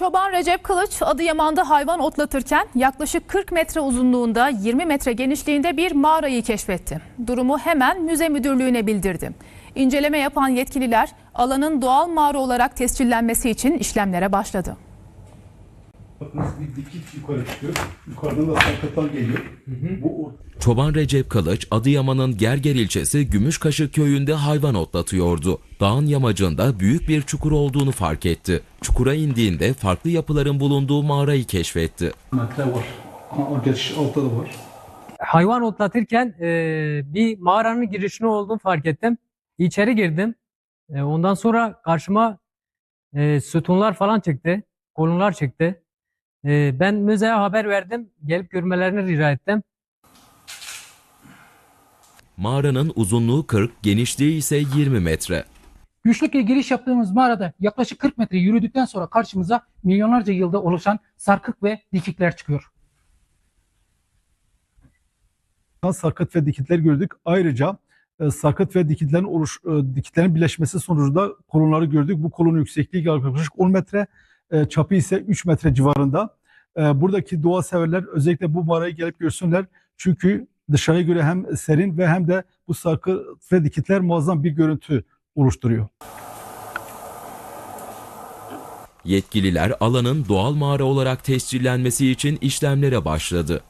Çoban Recep Kılıç Adıyaman'da hayvan otlatırken yaklaşık 40 metre uzunluğunda 20 metre genişliğinde bir mağarayı keşfetti. Durumu hemen müze müdürlüğüne bildirdi. İnceleme yapan yetkililer alanın doğal mağara olarak tescillenmesi için işlemlere başladı. Bak nasıl bir dikit yukarı çıkıyor. Yukarıdan da sarkatal geliyor. Bu or- Çoban Recep Kılıç, Adıyaman'ın Gerger ilçesi Gümüşkaşı köyünde hayvan otlatıyordu. Dağın yamacında büyük bir çukur olduğunu fark etti. Çukura indiğinde farklı yapıların bulunduğu mağarayı keşfetti. metre var. O geçiş altta da var. hayvan otlatırken e, bir mağaranın girişine olduğunu fark ettim. İçeri girdim. E, ondan sonra karşıma e, sütunlar falan çıktı. Kolonlar çıktı. E, ben müzeye haber verdim. Gelip görmelerini rica ettim. Mağaranın uzunluğu 40, genişliği ise 20 metre. Güçlükle giriş yaptığımız mağarada yaklaşık 40 metre yürüdükten sonra karşımıza milyonlarca yılda oluşan sarkık ve dikikler çıkıyor. sarkıt ve dikitler gördük. Ayrıca e, sarkıt ve dikitlerin oluş, e, dikitlerin birleşmesi sonucunda kolonları gördük. Bu kolonun yüksekliği yaklaşık 10 metre, e, çapı ise 3 metre civarında. E, buradaki doğa severler özellikle bu mağarayı gelip görsünler. Çünkü dışarıya göre hem serin ve hem de bu sarkıt ve dikitler muazzam bir görüntü oluşturuyor. Yetkililer alanın doğal mağara olarak tescillenmesi için işlemlere başladı.